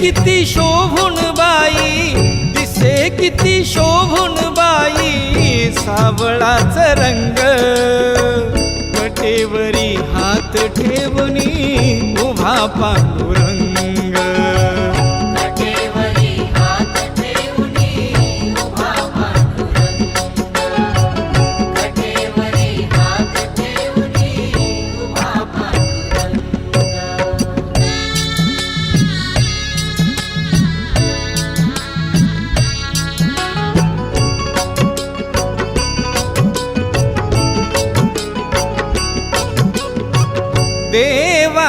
किती शोभून बाई दिसे किती शोभून बाई सावळाच रंग. कटेवरी हात ठेवणी उभा पांडुरंग.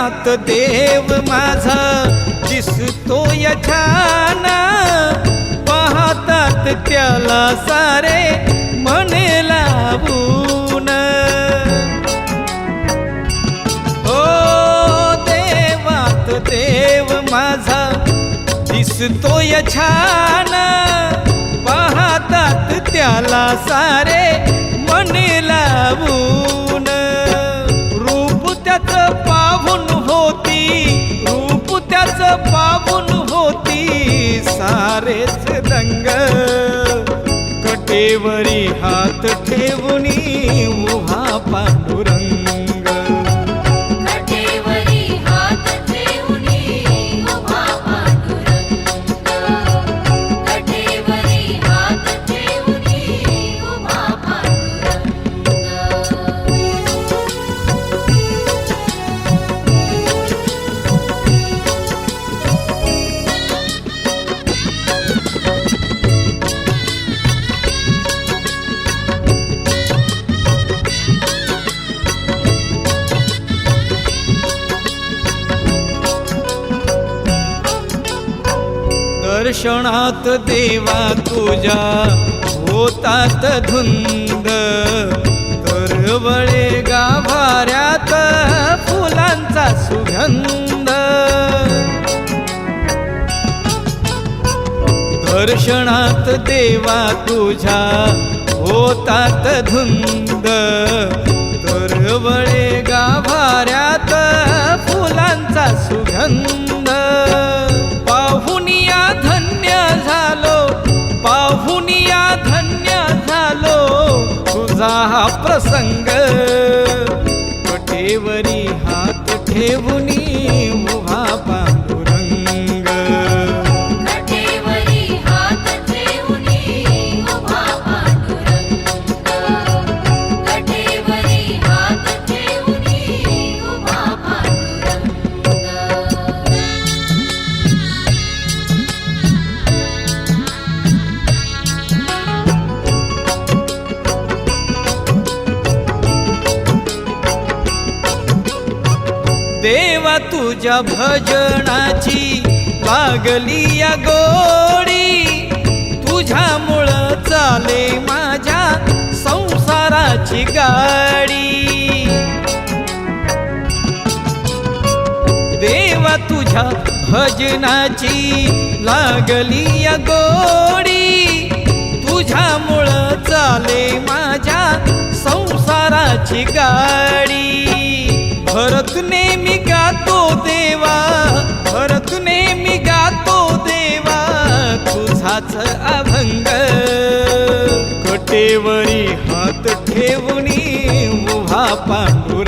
हो देवात देव माझा दिसतो छान. पाहतात त्याला सारे म्हणे लावून. ओ देवात देव माझा दिसतो छान. पाहतात त्याला सारे पाहून होती सारेच दंग कटेवरी हात ठेवूनी उभा दर्शनात देवा तुझ्या होतात धुंद. तरवळे गाभाऱ्यात फुलांचा सुगंध. दर्शनात देवा तुझ्या होतात धुंद. तरवळे गाभाऱ्यात फुलांचा सुगंध. ठेवूनी देवा तुझ्या भजनाची लागली या गोडी. तुझ्यामुळं चाले माझ्या संसाराची गाडी. देवा तुझ्या भजनाची लागली या गोडी. तुझ्यामुळं चाले माझ्या संसाराची गाडी. भरतने हात ठेवणी उभा पांडुर